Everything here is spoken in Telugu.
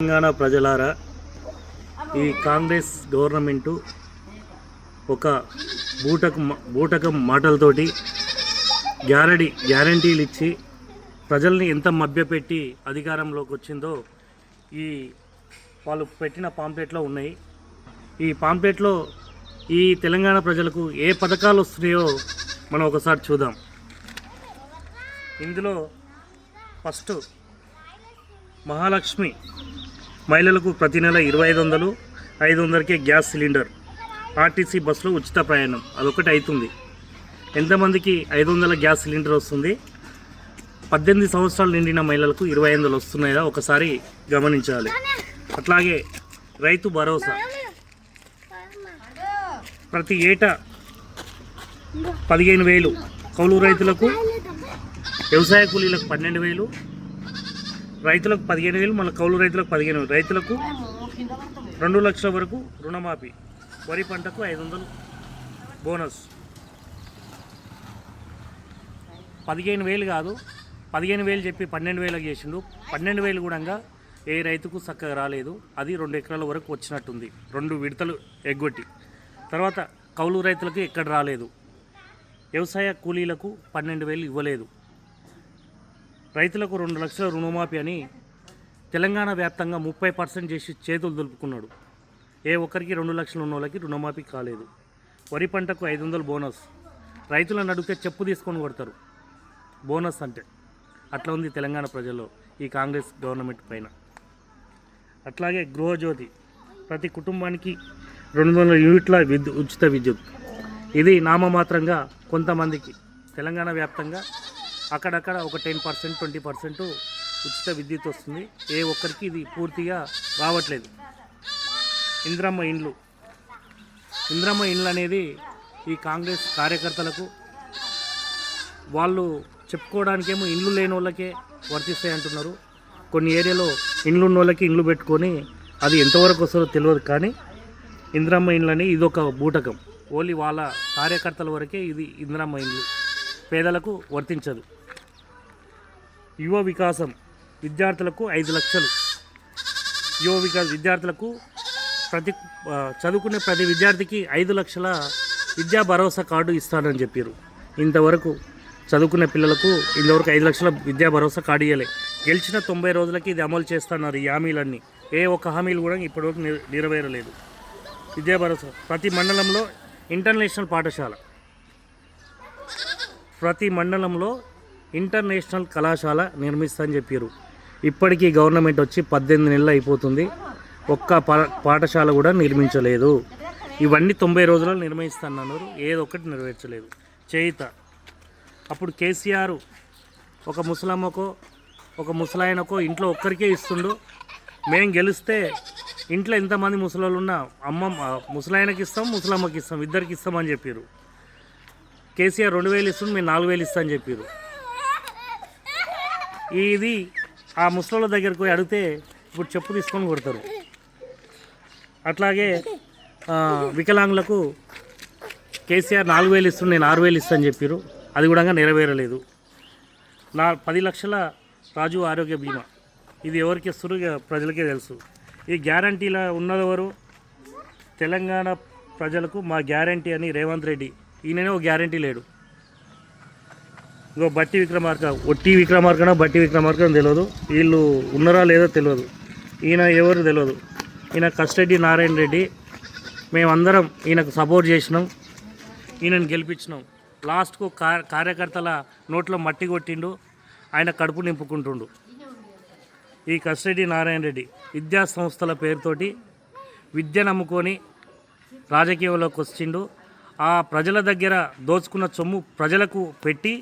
తెలంగాణ ప్రజలారా ఈ కాంగ్రెస్ గవర్నమెంటు ఒక బూటకం బూటకం మాటలతోటి గ్యారడీ గ్యారంటీలు ఇచ్చి ప్రజల్ని ఎంత మభ్యపెట్టి అధికారంలోకి వచ్చిందో ఈ వాళ్ళు పెట్టిన పాంప్లెట్లో ఉన్నాయి. ఈ పాంప్లెట్లో ఈ తెలంగాణ ప్రజలకు ఏ పథకాలు వస్తున్నాయో మనం ఒకసారి చూద్దాం. ఇందులో ఫస్ట్ మహాలక్ష్మి మహిళలకు ప్రతి నెల ఇరవై ఐదు వందలు ఐదు వందలకే గ్యాస్ సిలిండర్ ఆర్టీసీ బస్సులో ఉచిత ప్రయాణం. అదొకటి అవుతుంది ఎంతమందికి ఐదు వందల గ్యాస్ సిలిండర్ వస్తుంది? పద్దెనిమిది సంవత్సరాలు నిండిన మహిళలకు ఇరవై ఐదు వందలు వస్తున్నాయా? ఒకసారి గమనించాలి. అట్లాగే రైతు భరోసా. ప్రతి ఏటా పదిహేను వేలు. కౌలు రైతులకు వ్యవసాయ కూలీలకు పన్నెండు వేలు. రైతులకు పదిహేను వేలు మన కౌలు రైతులకు పదిహేను వేలు. రైతులకు రెండు లక్షల వరకు రుణమాఫీ. వరి పంటకు ఐదు వందలు బోనస్. పదిహేను వేలు కాదు పదిహేను వేలు చెప్పి పన్నెండు వేలకు చేసిండు. పన్నెండు వేలు కూడా ఏ రైతుకు చక్కగా రాలేదు. అది రెండు ఎకరాల వరకు వచ్చినట్టుంది. రెండు విడతలు ఎగ్గొట్టి. తర్వాత కౌలు రైతులకు ఎక్కడ రాలేదు. వ్యవసాయ కూలీలకు పన్నెండు వేలు ఇవ్వలేదు. రైతులకు రెండు లక్షల రుణమాఫీ అని తెలంగాణ వ్యాప్తంగా ముప్పై పర్సెంట్ చేసి చేతులు దులుపుకున్నాడు. ఏ ఒక్కరికి రెండు లక్షలు ఉన్న వాళ్ళకి రుణమాఫీ కాలేదు. వరి పంటకు ఐదు వందలు బోనస్. రైతులను అడిగితే చెప్పు తీసుకొని కొడతారు. బోనస్ అంటే అట్లా ఉంది తెలంగాణ ప్రజల్లో ఈ కాంగ్రెస్ గవర్నమెంట్ పైన. అట్లాగే గృహజ్యోతి ప్రతి కుటుంబానికి రెండు వందల యూనిట్ల విద్యుత్ ఉచిత విద్యుత్. ఇది నామమాత్రంగా కొంతమందికి తెలంగాణ వ్యాప్తంగా అక్కడక్కడ ఒక టెన్ పర్సెంట్ ట్వంటీ పర్సెంట్ ఉచిత విద్యుత్ వస్తుంది. ఏ ఒక్కరికి ఇది పూర్తిగా రావట్లేదు. ఇంద్రమ్మ ఇండ్లు. ఇంద్రమ్మ ఇండ్లు అనేది ఈ కాంగ్రెస్ కార్యకర్తలకు వాళ్ళు చెప్పుకోవడానికేమో ఇండ్లు లేని వాళ్ళకే వర్తిస్తాయి అంటున్నారు. కొన్ని ఏరియాలో ఇండ్లు ఉన్న వాళ్ళకి ఇండ్లు పెట్టుకొని అది ఎంతవరకు వస్తుందో తెలియదు కానీ ఇందిరమ్మ ఇండ్లు అని ఇది ఒక బూటకం. ఓన్లీ వాళ్ళ కార్యకర్తల వరకే ఇది ఇందిరమ్మ ఇండ్లు. పేదలకు వర్తించదు. యువ వికాసం విద్యార్థులకు ఐదు లక్షలు. యువ వికాస విద్యార్థులకు ప్రతి చదువుకునే ప్రతి విద్యార్థికి ఐదు లక్షల విద్యా భరోసా కార్డు ఇస్తానని చెప్పారు ఇంతవరకు చదువుకునే పిల్లలకు ఇంతవరకు ఐదు లక్షల విద్యా భరోసా కార్డు ఇవ్వలే గెలిచిన తొంభై రోజులకి ఇది అమలు చేస్తున్నారు ఈ హామీలన్నీ. ఏ ఒక్క హామీలు కూడా ఇప్పటివరకు నెరవేరలేదు. విద్యా భరోసా ప్రతి మండలంలో ఇంటర్నేషనల్ పాఠశాల. ప్రతి మండలంలో ఇంటర్నేషనల్ కళాశాల నిర్మిస్తా చెప్పారు ఇప్పటికీ గవర్నమెంట్ వచ్చి పద్దెనిమిది నెలలు అయిపోతుంది. ఒక్క పా- పాఠశాల కూడా నిర్మించలేదు. ఇవన్నీ తొంభై రోజులలో నిర్మిస్తానన్నారు. ఏదొక్కటి నెరవేర్చలేదు. చేయిత. అప్పుడు కేసీఆర్ ఒక ముసలమ్మకో ఒక ముసలాయనకో ఇంట్లో ఒక్కరికే ఇస్తుండు. మేము గెలిస్తే ఇంట్లో ఎంతమంది ముసలోళ్ళు ఉన్నా అమ్మ ముసలాయనకి ఇస్తాం ముసలమ్మకి ఇస్తాం ఇద్దరికి ఇస్తామని చెప్పారు కేసీఆర్ రెండు వేలు ఇస్తుంది మేము నాలుగు వేలు ఇస్తామని చెప్పారు ఇది ఆ ముసలోళ్ళ దగ్గరకు పోయి అడిగితే ఇప్పుడు చెప్పు తీసుకొని కొడతారు. అట్లాగే వికలాంగులకు కేసీఆర్ నాలుగు వేలు ఇస్తుంది నేను ఆరు వేలు ఇస్తాను చెప్పారు అది కూడా నెరవేరలేదు. నా పది లక్షల రాజు ఆరోగ్య బీమా. ఇది ఎవరికి ఇస్తారు ప్రజలకే తెలుసు. ఈ గ్యారంటీలో ఉన్నదెవరు? తెలంగాణ ప్రజలకు మా గ్యారంటీ అని రేవంత్ రెడ్డి. ఈయననే ఒక గ్యారంటీ లేడు. ఇగో బట్టి విక్రమార్క. ఒట్టి విక్రమార్కన బట్టి విక్రమార్కనో తెలియదు వీళ్ళు ఉన్నారా లేదో తెలియదు ఈయన ఎవరు తెలియదు ఈయన కస్టడీ నారాయణ రెడ్డి. మేమందరం ఈయనకు సపోర్ట్ చేసినాం. ఈయనను గెలిపించినాం. లాస్ట్కు కార్యకర్తల నోట్లో మట్టి కొట్టిండు. ఆయన కడుపు నింపుకుంటుండు. ఈ కస్టడీ నారాయణ రెడ్డి విద్యా సంస్థల పేరుతోటి విద్య నమ్ముకొని రాజకీయంలోకి వచ్చిండు. ఆ ప్రజల దగ్గర దోచుకున్న సొమ్ము ప్రజలకు పెట్టి